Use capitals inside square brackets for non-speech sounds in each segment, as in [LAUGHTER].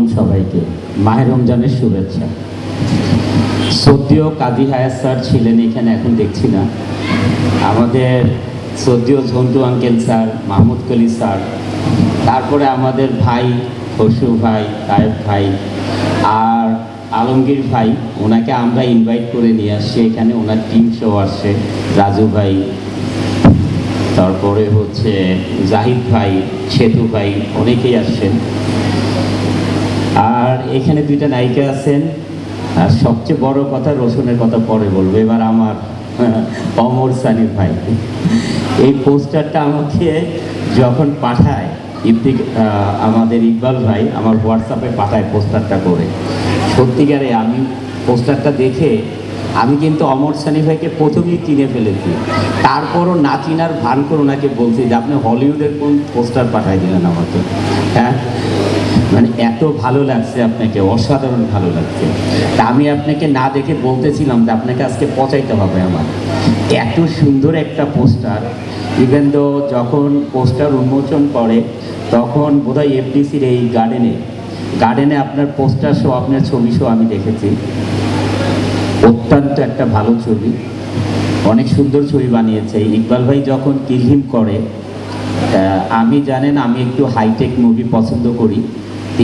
আলাইকুম সবাইকে। মাহের রমজানের শুভেচ্ছা। সদ্যীয় কাজী হায়াত স্যার ছিলেন এখানে, এখন দেখছি না। আমাদের সদ্যীয় Jhantu uncle sir, Mahmud Koli sir, তারপরে আমাদের ভাই খসু ভাই, তায়েব ভাই, আর আলমগীর ভাই, ওনাকে আমরা ইনভাইট করে নিয়ে আসছি। এখানে ওনার টিম শো আসছে, রাজু ভাই, তারপরে হচ্ছে জাহিদ ভাই সেতু ভাই, অনেকেই আসছেন। আর এখানে দুইটা নায়িকা আছেন। আর সবচেয়ে বড় কথা রসুনের কথা পরে বলব। এবার আমার [LAUGHS] অমর সানি ভাই। এই পোস্টারটা আমাকে যখন পাঠায়, ইফতিক আমাদের ইকবাল ভাই আমার হোয়াটসঅ্যাপে পাঠায় পোস্টারটা করে। সত্যিকারে আমি পোস্টারটা দেখে আমি কিন্তু অমর সানি ভাইকে প্রথমেই চিনে ফেলেছি। তারপরও না চিনার ভান করে ওনাকে বলছি যে, আপনি হলিউডের কোন পোস্টার পাঠাই দিলেন আমাকে? হ্যাঁ? মানে এত ভালো লাগছে আপনাকে, অসাধারণ ভালো লাগছে। তা আমি আপনাকে না দেখে বলতেছিলাম যে আপনাকে আজকে পচাইতে হবে আমার। এত সুন্দর একটা পোস্টার ইভেন তো যখন পোস্টার উন্মোচন করে, তখন বোধহয় এফডিসির এই গার্ডেনে গার্ডেনে আপনার পোস্টার শো আপনার ছবি শো আমি দেখেছি। অত্যন্ত একটা ভালো ছবি। অনেক সুন্দর ছবি বানিয়েছে। ইকবাল ভাই যখন কিলহিম করে আমি জানেন আমি একটু হাইটেক মুভি পছন্দ করি।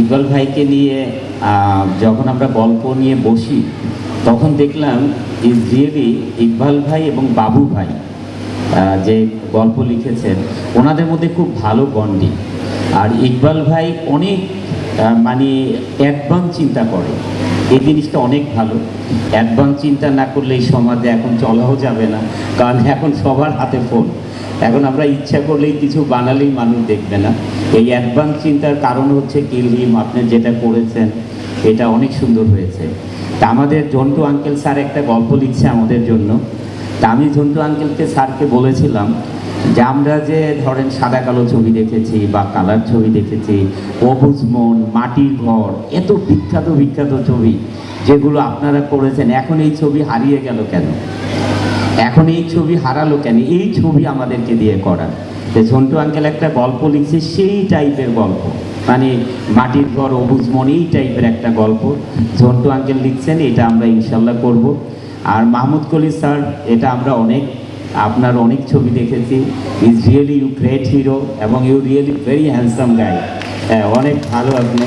ইকবাল ভাইকে নিয়ে যখন আমরা গল্প নিয়ে বসি, তখন দেখলাম ইজ রিয়েলি ইকবাল ভাই এবং বাবু ভাই যে গল্প লিখেছেন, ওনাদের মধ্যে খুব ভালো বন্ডিং আর ইকবাল ভাই অনেক মানে অ্যাডভান্স চিন্তা করে। এই জিনিসটা অনেক ভালো। অ্যাডভান্স চিন্তা না করলে এই সমাজে এখন চলাও যাবে না, কারণ এখন সবার হাতে ফোন। এখন আমরা ইচ্ছা করলেই কিছু বানালেই মানুষ দেখবে না। এই অ্যাডভান্স চিন্তার কারণ হচ্ছে কিলহিম আপনি যেটা করেছেন, এটা অনেক সুন্দর হয়েছে। তা আমাদের জন্টু আঙ্কেল স্যার একটা গল্প লিখছে আমাদের জন্য। তা আমি ঝন্টু আঙ্কেলকে স্যারকে বলেছিলাম যে, আমরা যে ধরেন সাদা কালো ছবি দেখেছি বা কালার ছবি দেখেছি, অবুজ মন, মাটির ঘর, এত বিখ্যাত বিখ্যাত ছবি যেগুলো আপনারা করেছেন, এখন এই ছবি হারিয়ে গেল কেন? এখন এই ছবি হারালো কেন? এই ছবি আমাদেরকে দিয়ে করা যে ঝন্টু আঙ্কেল একটা গল্প লিখছে, সেই টাইপের গল্প। মানে মাটির ঘর, অবুজ মন, এই টাইপের একটা গল্প। ঝন্টু আঙ্কেল লিখছেন, এটা আমরা ইনশাল্লাহ করব। আর মাহমুদ কলি স্যার, এটা আমরা অনেক, আপনার অনেক ছবি দেখেছি। Is really you great hero এবং you really very handsome guy অনেক ভালো আপনি।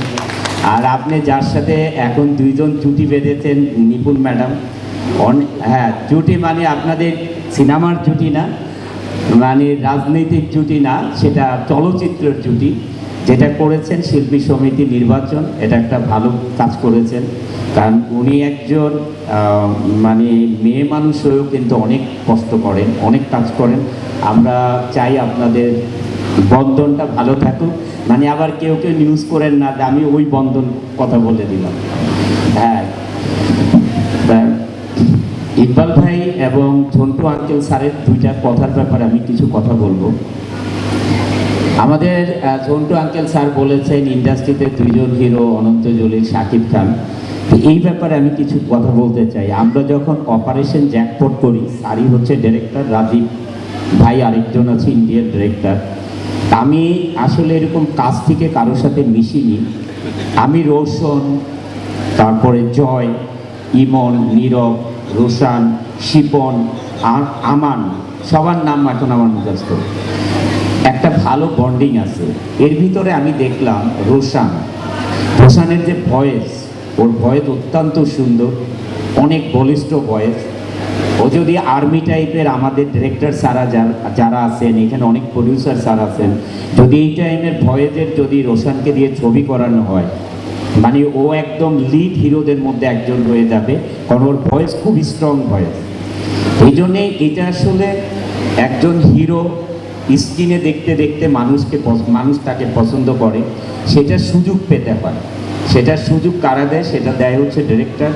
আর আপনি যার সাথে এখন দুইজন জুটি বেঁধেছেন, নিপুণ ম্যাডাম হ্যাঁ জুটি মানে আপনাদের সিনেমার জুটি না মানে রাজনৈতিক জুটি না, সেটা চলচ্চিত্রের জুটি। যেটা করেছেন শিল্পী সমিতি নির্বাচন, এটা একটা ভালো কাজ করেছেন। কারণ উনি একজন মানে মেয়ে মানুষ হয়েও কিন্তু অনেক কষ্ট করেন, অনেক কাজ করেন। আমরা চাই আপনাদের বন্ধনটা ভালো থাকুক। মানে আবার কেউ কেউ নিউজ করেন না আমি ওই বন্ধন কথা বলে দিলাম। হ্যাঁ। ইকবাল ভাই এবং ঝন্টু আঙ্কেল স্যারের দুইটা কথার ব্যাপারে আমি কিছু কথা বলব। আমাদের ঝন্টু আঙ্কেল স্যার বলেছেন, ইন্ডাস্ট্রিতে দুইজন হিরো, অনন্ত জলিল, শাকিব খান। এই ব্যাপারে আমি কিছু কথা বলতে চাই। আমরা যখন অপারেশন জ্যাকপট করি, স্যারই হচ্ছে ডিরেক্টর রাজীব ভাই আরেকজন আছে ইন্ডিয়ান ডিরেক্টর আমি আসলে এরকম কাজ থেকে কারোর সাথে মিশিনি। আমি রোশন, তারপরে জয়, ইমন, নীরব রোশান, শিপন আমান, সবার নাম এখন আমার মুখস্থ। একটা ভালো বন্ডিং আছে। এর ভিতরে আমি দেখলাম রোশান। রোশানের যে ভয়েস ওর ভয়েস অত্যন্ত সুন্দর, অনেক বলিষ্ঠ ভয়েস ও যদি আর্মি টাইপের আমাদের ডিরেক্টর সারা যারা আছেন, এখানে অনেক প্রডিউসার স্যার আছেন, যদি এই টাইমের ভয়েসের যদি রোশানকে দিয়ে ছবি করানো হয় মানে ও একদম লিড হিরোদের মধ্যে একজন হয়ে যাবে। কারণ ওর ভয়েস খুব স্ট্রং ভয়েস এই জন্যে এটা আসলে একজন হিরো স্ক্রিনে দেখতে দেখতে মানুষকে মানুষ তাকে পছন্দ করে। সেটা সুযোগ পেতে হয়। সেটার সুযোগ কারা দেয়? সেটা দেয় হচ্ছে ডিরেক্টর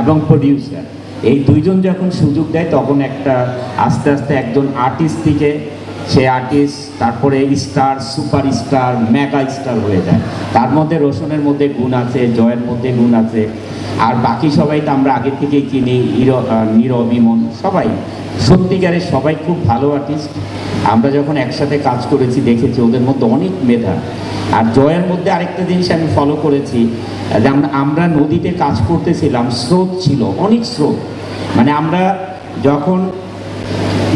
এবং প্রডিউসার এই দুইজন যখন সুযোগ দেয়, তখন একটা আস্তে আস্তে একজন আর্টিস্ট থেকে সে আর্টিস্ট তারপরে star super star mega star হয়ে যায়। তার মধ্যে রোশনের মধ্যে গুণ আছে, জয়ের মধ্যে গুণ আছে। আর বাকি সবাই তো আমরা আগে থেকেই চিনি, হিরো নীরব, ইমন, সবাই। সত্যিকারের সবাই খুব ভালো আর্টিস্ট আমরা যখন একসাথে কাজ করেছি, দেখেছি, ওদের মধ্যে অনেক মেধা। আর জয়ের মধ্যে আরেকটা জিনিস আমি ফলো করেছি যে আমরা আমরা নদীতে কাজ করতেছিলাম, স্রোত ছিল, অনেক স্রোত। মানে আমরা যখন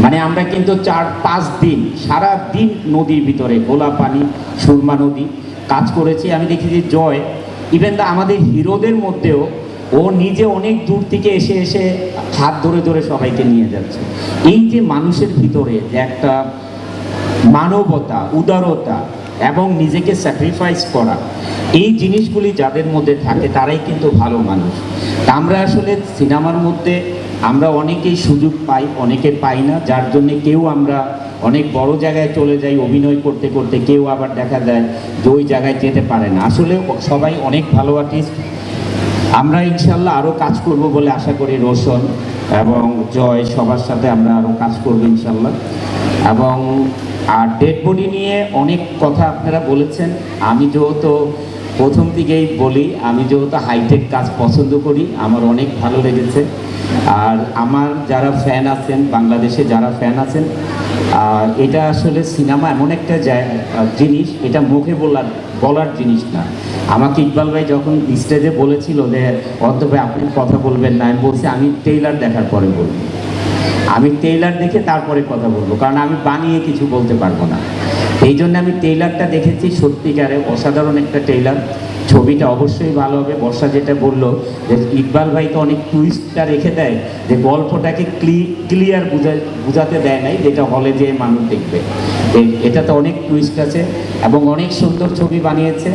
মানে আমরা কিন্তু চার, পাঁচ দিন, সারা দিন নদীর ভিতরে গোলা পানি, সুরমা নদী কাজ করেছি। আমি দেখি যে জয় ইভেন আমাদের হিরোদের মধ্যেও ও নিজে অনেক দূর থেকে এসে এসে হাত ধরে ধরে সবাইকে নিয়ে যাচ্ছে। এই যে মানুষের ভিতরে যে একটা মানবতা, উদারতা এবং নিজেকে স্যাক্রিফাইস করা, এই জিনিসগুলি যাদের মধ্যে থাকে, তারাই কিন্তু ভালো মানুষ। আমরা আসলে সিনেমার মধ্যে আমরা অনেকেই সুযোগ পাই, অনেকে পাই না, যার জন্যে কেউ আমরা অনেক বড় জায়গায় চলে যাই, অভিনয় করতে করতে কেউ আবার দেখা যায় যে ওই জায়গায় যেতে পারে না। আসলে সবাই অনেক ভালো আর্টিস্ট আমরা ইনশাল্লাহ আরও কাজ করব বলে আশা করি রোশন এবং জয় সবার সাথে আমরা আরও কাজ করব ইনশাল্লাহ। এবং আর ডেড বডি নিয়ে অনেক কথা আপনারা বলেছেন। আমি যেহেতু প্রথম থেকেই বলি, আমি যেহেতু হাইটেক কাজ পছন্দ করি, আমার অনেক ভালো লেগেছে। আর আমার যারা ফ্যান আছেন, বাংলাদেশে যারা ফ্যান আছেন এটা আসলে সিনেমা এমন একটা জিনিস, এটা মুখে বলার বলার জিনিস না। আমাকে ইকবাল ভাই যখন স্টেজে বলেছিল যে, অন্ত ভাই, আপনি কথা বলবেন না। আমি বলছি, আমি টেইলার দেখার পরে বলব। আমি টেইলার দেখে তারপরে কথা বলব। কারণ আমি বানিয়ে কিছু বলতে পারব না। এই জন্য আমি টেইলারটা দেখেছি সত্যিকারে অসাধারণ একটা টেইলার। ছবিটা অবশ্যই ভালো হবে। বর্ষা যেটা বলল যে ইকবাল ভাই তো অনেক টুইস্টটা রেখে দেয় যে গল্পটাকে ক্লিয়ার বুঝা বুঝাতে দেয় নাই, যেটা হলে যে মানুষ দেখবে। এটা তো অনেক টুইস্ট আছে এবং অনেক সুন্দর ছবি বানিয়েছে।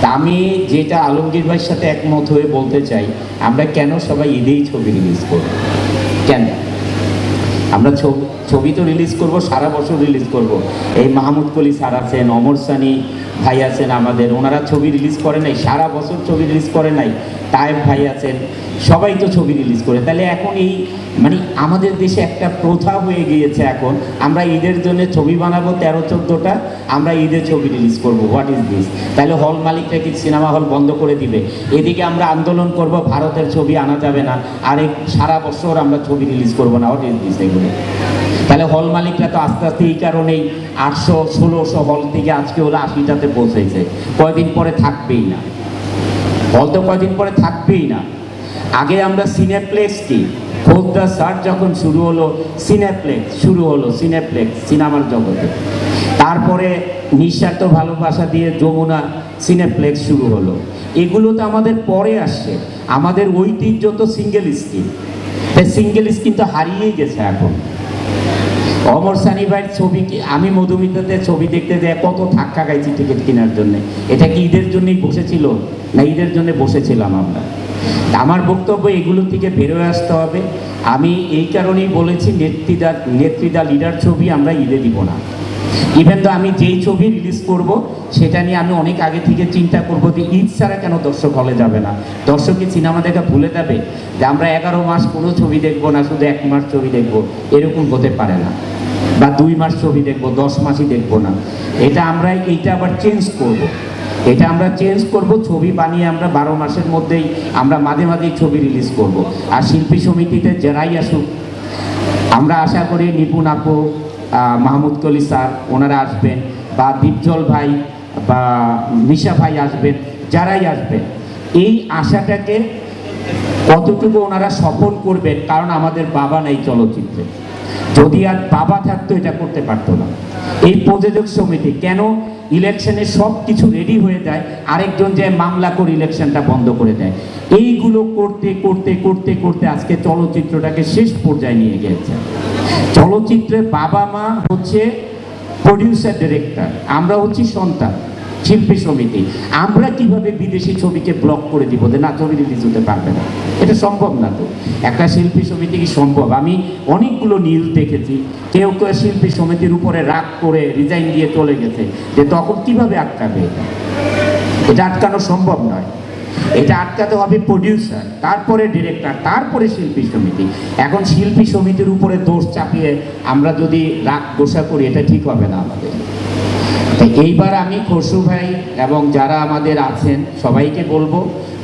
তা আমি যেটা আলমগীর ভাইয়ের সাথে একমত হয়ে বলতে চাই, আমরা কেন সবাই ঈদেই ছবি রিলিজ করব? কেন? আমরা ছবি তো রিলিজ করব, সারা বছর রিলিজ করব। এই মাহমুদ কলি স্যার আছেন, অমর সানি ভাই আছেন আমাদের, ওনারা ছবি রিলিজ করে নাই, সারা বছর ছবি রিলিজ করে নাই। তায়েব ভাই আছেন, সবাই তো ছবি রিলিজ করে। তাহলে এখন এই মানে আমাদের দেশে একটা প্রথা হয়ে গিয়েছে এখন, আমরা ঈদের জন্য ছবি বানাবো তেরো, চোদ্দোটা, আমরা ঈদের ছবি রিলিজ করব হোয়াট ইজ দিস তাহলে হল মালিকরা কি সিনেমা হল বন্ধ করে দিবে? এদিকে আমরা আন্দোলন করব, ভারতের ছবি আনা যাবে না আর এই সারা বছর আমরা ছবি রিলিজ করব না হোয়াট ইজ দিস এগুলো? তাহলে হল মালিকরা তো আস্তে আস্তে এই কারণেই আটশো, ষোলোশো হল থেকে আজকে হলো আশিটাতে পৌঁছেছে। কয়দিন পরে থাকবেই না। হল তো কয়দিন পরে থাকবেই না। আগে আমরা সিনেপ্লেক্স কি? খোদ্দা স্যার যখন শুরু হলো, সিনেপ্লেক্স, শুরু হলো সিনেপ্লেক্স, সিনেমার জগতে। তারপরে নিঃস্বার্থ ভালোবাসা দিয়ে যমুনা সিনেপ্লেক্স শুরু হলো। এগুলো তো আমাদের পরে আসছে। আমাদের ঐতিহ্য তো সিঙ্গেল স্ক্রিন। তাই সিঙ্গেল স্ক্রিন তো হারিয়েই গেছে এখন। অমর সানি ভাইয়ের ছবি কি? আমি মধুমিতাদের ছবি দেখতে যাই, কত ধাক্কা গাইছি টিকিট কেনার জন্য। এটা কি ঈদের জন্যই বসেছিল? না ঈদের জন্য বসেছিলাম আমরা। আমার বক্তব্য এগুলো থেকে বেরোয় আসতে হবে। আমি এই কারণেই বলেছি, নেত্রীদা নেত্রীদা লিডার ছবি আমরা ঈদে দিব না। ইভেন তো আমি যেই ছবি রিলিজ করব, সেটা নিয়ে আমি অনেক আগে থেকে চিন্তা করব যে ঈদ ছাড়া কেন দর্শক হলে যাবে না? দর্শক কি সিনেমা দেখা ভুলে যাবে? যে আমরা এগারো মাস কোনো ছবি দেখব না, শুধু এক মাস ছবি দেখব? এরকম হতে পারে না। বা দুই মাস ছবি দেখব, দশ মাসই দেখব না। এটা আমরা, এইটা আবার চেঞ্জ করব। এটা আমরা চেঞ্জ করব, ছবি বানিয়ে আমরা বারো মাসের মধ্যেই আমরা মাঝে মাঝেই ছবি রিলিজ করব। আর শিল্পী সমিতিতে যারাই আসুক, আমরা আশা করি নিপুণ আপু মাহমুদ কলি স্যার, ওনারা আসবেন, বা দীপজল ভাই, বা মিশা ভাই আসবেন, যারাই আসবেন, এই আশাটাকে কতটুকু ওনারা সফল করবেন, কারণ আমাদের বাবা নাই চলচ্চিত্রে। যদি আর বাবা থাকতো, এটা করতে পারতো না। এই প্রযোজক সমিতি, কেন ইলেকশনে সব কিছু রেডি হয়ে যায়, আরেকজন যে মামলা করে ইলেকশনটা বন্ধ করে দেয়। এইগুলো করতে করতে করতে করতে আজকে চলচ্চিত্রটাকে শেষ পর্যায়ে নিয়ে গিয়েছে। চলচ্চিত্রের বাবা মা হচ্ছে প্রডিউসার ডিরেক্টর আমরা হচ্ছি সন্তান, শিল্পী সমিতি। আমরা কীভাবে বিদেশি ছবিকে ব্লক করে দিব যে না ছবি রিলিজ হতে পারবে না? এটা সম্ভব না তো। একটা শিল্পী সমিতি কি সম্ভব? আমি অনেকগুলো নিউজ দেখেছি। কেউ কেউ শিল্পী সমিতির উপরে রাগ করে রিজাইন দিয়ে চলে গেছে। যে তখন কীভাবে আটকাবে এটা আটকানো সম্ভব নয়। এটা আটকাতে হবে প্রডিউসার তারপরে ডিরেক্টর তারপরে শিল্পী সমিতি। এখন শিল্পী সমিতির উপরে দোষ চাপিয়ে আমরা যদি রাগ দোষা করি, এটা ঠিক হবে না আমাদের। এইবার আমি খসরু ভাই এবং যারা আমাদের আছেন, সবাইকে বলব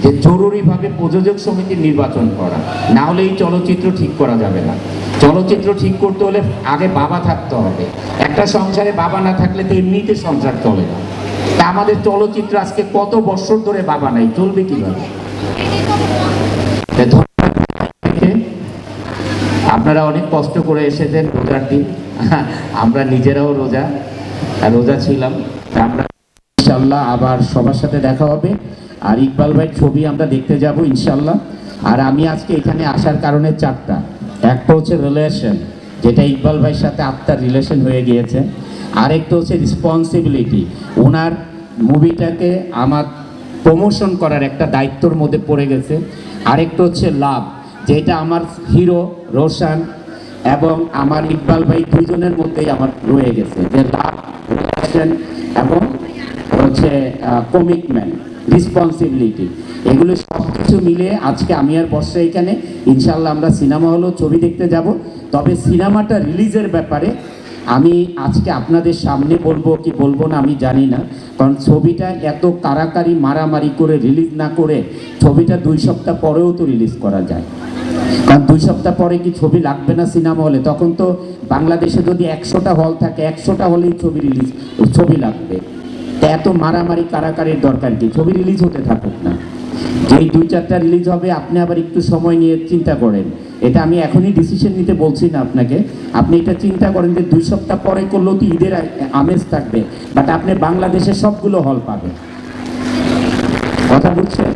যে জরুরিভাবে প্রযোজক সমিতির নির্বাচন করা। না হলে এই চলচ্চিত্র ঠিক করা যাবে না। চলচ্চিত্র ঠিক করতে হলে আগে বাবা থাকতে হবে। একটা সংসারে বাবা না থাকলে তো এমনিতে সংসার চলে না। তা আমাদের চলচ্চিত্র আজকে কত বছর ধরে বাবা নাই, চলবে কীভাবে? আপনারা অনেক কষ্ট করে এসেছেন রোজার দিন। আমরা নিজেরাও রোজা রোজা ছিলাম। আমরা ইনশাল্লাহ আবার সবার সাথে দেখা হবে। আর ইকবাল ভাইয়ের ছবি আমরা দেখতে যাব ইনশাল্লাহ আর আমি আজকে এখানে আসার কারণে চারটা। একটা হচ্ছে রিলেশন যেটা ইকবাল ভাইয়ের সাথে আত্মার রিলেশন হয়ে গিয়েছে। আরেকটা হচ্ছে রেসপন্সিবিলিটি ওনার মুভিটাকে আমার প্রমোশন করার একটা দায়িত্বর মধ্যে পড়ে গেছে। আরেকটা হচ্ছে লাভ, যেটা আমার হিরো রোশান এবং আমার ইকবাল ভাই দুইজনের মধ্যেই আমার রয়ে গেছে। যে লাভ এবং হচ্ছে কমিটমেন্ট রিসপন্সিবিলিটি এগুলো সব কিছু মিলে আজকে আমি আর বর্ষা এখানে। ইনশাল্লাহ আমরা সিনেমা হলেও ছবি দেখতে যাব। তবে সিনেমাটা রিলিজের ব্যাপারে আমি আজকে আপনাদের সামনে বলব কি বলব না আমি জানি না, কারণ ছবিটা এত কারাকারি, মারামারি করে রিলিজ না করে ছবিটা দুই সপ্তাহ পরেও তো রিলিজ করা যায়। কারণ দুই সপ্তাহ পরে কি ছবি লাগবে না সিনেমা হলে? তখন তো বাংলাদেশে যদি একশোটা হল থাকে, একশোটা হলেই ছবি রিলিজ ছবি লাগবে। এত মারামারি, কারাকারির দরকার কি? ছবি রিলিজ হতে থাকুক না। যেই দুই চারটা রিলিজ হবে, আপনি আবার একটু সময় নিয়ে চিন্তা করেন। এটা আমি এখনই ডিসিশন নিতে বলছি না আপনাকে। আপনি এটা চিন্তা করেন যে দুই সপ্তাহ পরে করলেও তো ঈদের আমেজ থাকবে বাট আপনি বাংলাদেশে সবগুলো হল পাবেন। কথা বুঝছেন?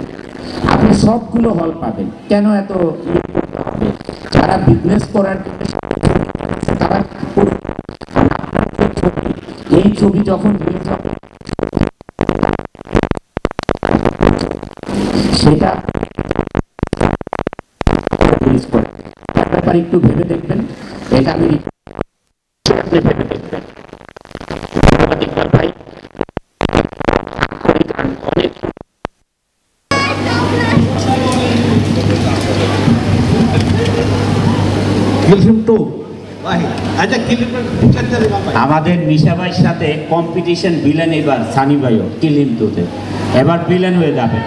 আপনি সবগুলো হল পাবেন। কেন এত হবে যারা বিজনেস করার তারা এই ছবি যখন রিলিজ হবে একটু ভেবে দেখবেন। এটা আমি আপনি ভেবে দেখবেন। ভাই। অনেক Film two. Why? আচ্ছা আমাদের মিশা ভাইয়ের সাথে কম্পিটিশন ভিলেন এবার সানি ভাইও কিলিম টুতে এবার বিলেন হয়ে যাবে।